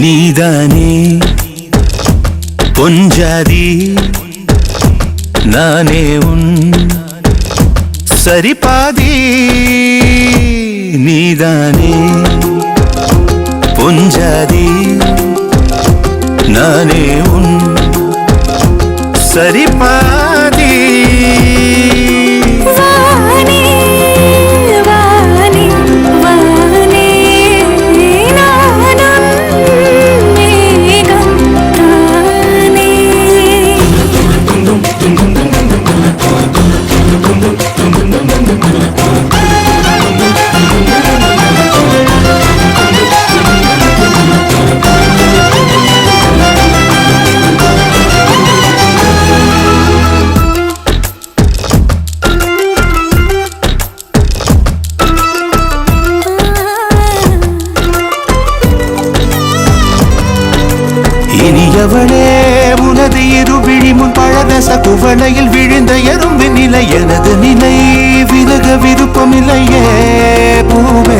நீதானே? பொஞ்சாதி நானே உன் சரிபாதி. நீதானே? பொஞ்சாதி நானே உன் சரிபாதி. பழதச விழுந்த எறும்பு நிலை எனது நிலை விலக விருப்பமில்லையே பூவே.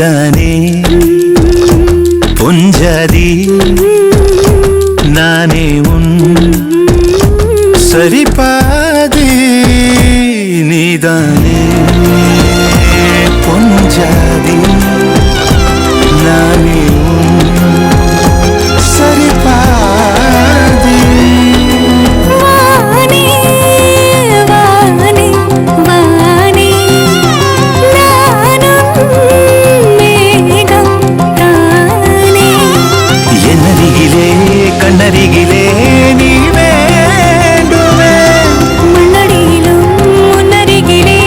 நீதானே பொஞ்சாதி நானே உன் சரிபாதி நீதானே பொஞ்சாதி கண்ணருகிலே நீ வேண்டுமே. முன்னடியிலும் முன்னருகிலே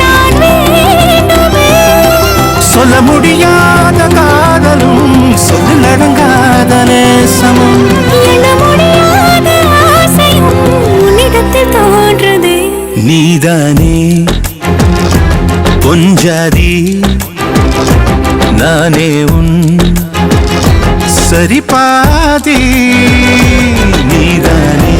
நான் வேண்டுமே. சொல்ல முடியாத காதலும் சொல்லில் அடங்காத நேசமும். நீதானே பொஞ்சாதி நானே உன் சரிபாதி நீதானே